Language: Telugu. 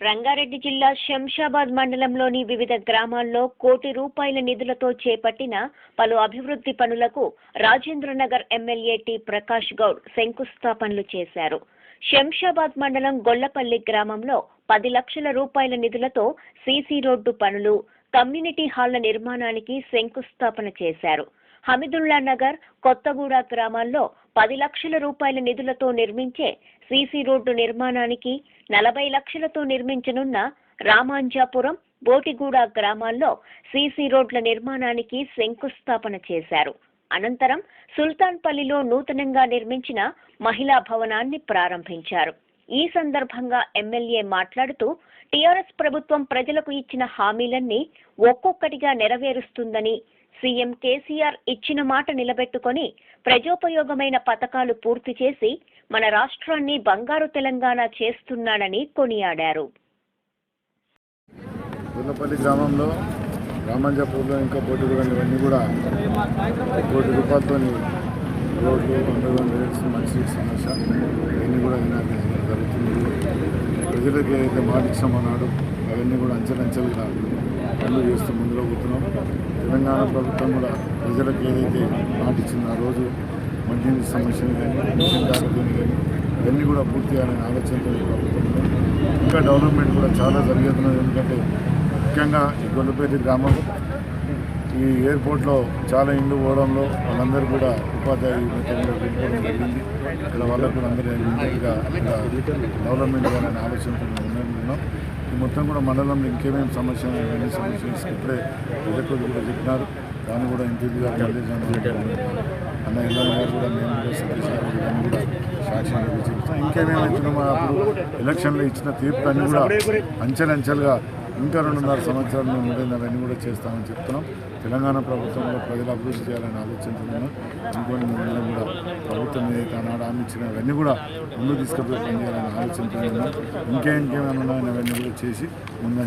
రంగారెడ్డి జిల్లా శంషాబాద్ మండలంలోని వివిధ గ్రామాల్లో కోటి రూపాయల నిధులతో చేపట్టిన పలు అభివృద్ధి పనులకు రాజేంద్రనగర్ ఎమ్మెల్యే టి. ప్రకాష్ గౌడ్ శంకుస్థాపనలు చేశారు. శంషాబాద్ మండలం గొల్లపల్లి గ్రామంలో పది లక్షల రూపాయల నిధులతో సీసీ రోడ్డు పనులు కమ్యూనిటీ హాళ్ళ నిర్మాణానికి శంకుస్థాపన చేశారు. హమీదుల్లా నగర్ కొత్తగూడ గ్రామాల్లో పది లక్షల రూపాయల నిధులతో నిర్మించే సీసీ రోడ్డు నిర్మాణానికి నలభై లక్షలతో నిర్మించనున్న రామాంజాపురం బోటిగూడ గ్రామాల్లో సీసీ రోడ్ల నిర్మాణానికి శంకుస్థాపన చేశారు. అనంతరం సుల్తాన్పల్లిలో నూతనంగా నిర్మించిన మహిళా భవనాన్ని ప్రారంభించారు. ఈ సందర్భంగా ఎమ్మెల్యే మాట్లాడుతూ టీఆర్ఎస్ ప్రభుత్వం ప్రజలకు ఇచ్చిన హామీలన్నీ ఒక్కొక్కటిగా నెరవేరుస్తుందని సీఎం కేసీఆర్ ఇచ్చిన మాట నిలబెట్టుకొని ప్రజోపయోగమైన పథకాలు పూర్తి చేసి మన రాష్ట్రాన్ని బంగారు తెలంగాణ చేస్తున్నాడని కొనియాడారు. గుల్లపల్లి గ్రామంలో రామంజపూర్లో ఇంకా పోటీ కూడా ఇవన్నీ కూడా కోటి రూపాయలతో రోడ్లు అండర్గ్రౌండ్ రేట్స్ మంచి సమస్య ఇవన్నీ కూడా ఇలాగే జరుగుతుంది. ప్రజలకు ఏదైతే మాట ఇచ్చామన్నాడు అవన్నీ కూడా అంచెలంచెలుగా పనులు చేస్తూ ముందులో పోతున్నాం తెలంగాణ ప్రభుత్వం కూడా ప్రజలకు ఏదైతే మాట ఆ రోజు మంచినీటి సమస్యలు కానీ మిషన్ ఆరోగ్యం కానీ ఇవన్నీ కూడా పూర్తి చేయాలనే ఆలోచనతో ఇంకా డెవలప్మెంట్ కూడా చాలా జరుగుతున్నది ఎందుకంటే ముఖ్యంగా ఈ గొల్లపేట గ్రామం ఈ ఎయిర్పోర్ట్లో చాలా ఇండ్లు పోవడంలో వాళ్ళందరూ కూడా ఉపాధ్యాయ వెళ్ళిపోవడం జరిగింది. ఇక్కడ వాళ్ళకు కూడా అందరూ ఇమీడియట్గా డెవలప్మెంట్ చేయాలనే ఆలోచనతో ఉన్నాం ఈ మొత్తం కూడా మండలంలో ఇంకేమేమి సమస్యలు ఇవన్నీ సమస్యలు ఇప్పుడే ఎదుర్కొని కూడా చెప్పినారు. దాన్ని కూడా ఇంటిగా అన్న ఇళ్ళ కూడా మేము కూడా సతీష్ గారు కూడా సాక్ష్యంగా చెప్తాం ఇంకేమేమైతున్నామో అప్పుడు ఎలక్షన్లో ఇచ్చిన తీర్పు అన్నీ కూడా అంచెలంచెలుగా ఇంకా రెండున్నర సంవత్సరాలు మేము ఉండేదాన్ని అవన్నీ కూడా చేస్తామని చెప్తున్నాం. తెలంగాణ ప్రభుత్వంలో ప్రజలు అభివృద్ధి చేయాలని ఆలోచించుతున్నాం ఇంకొన్ని మేము కూడా ప్రభుత్వం ఏదైతే ఆనాడు హామీ కూడా ముందు తీసుకుపోయి పనిచేయాలని ఆలోచించుతున్నాం ఇంకేం ఇంకేమైనా ఉన్నాయని అవన్నీ కూడా చేసి ముందు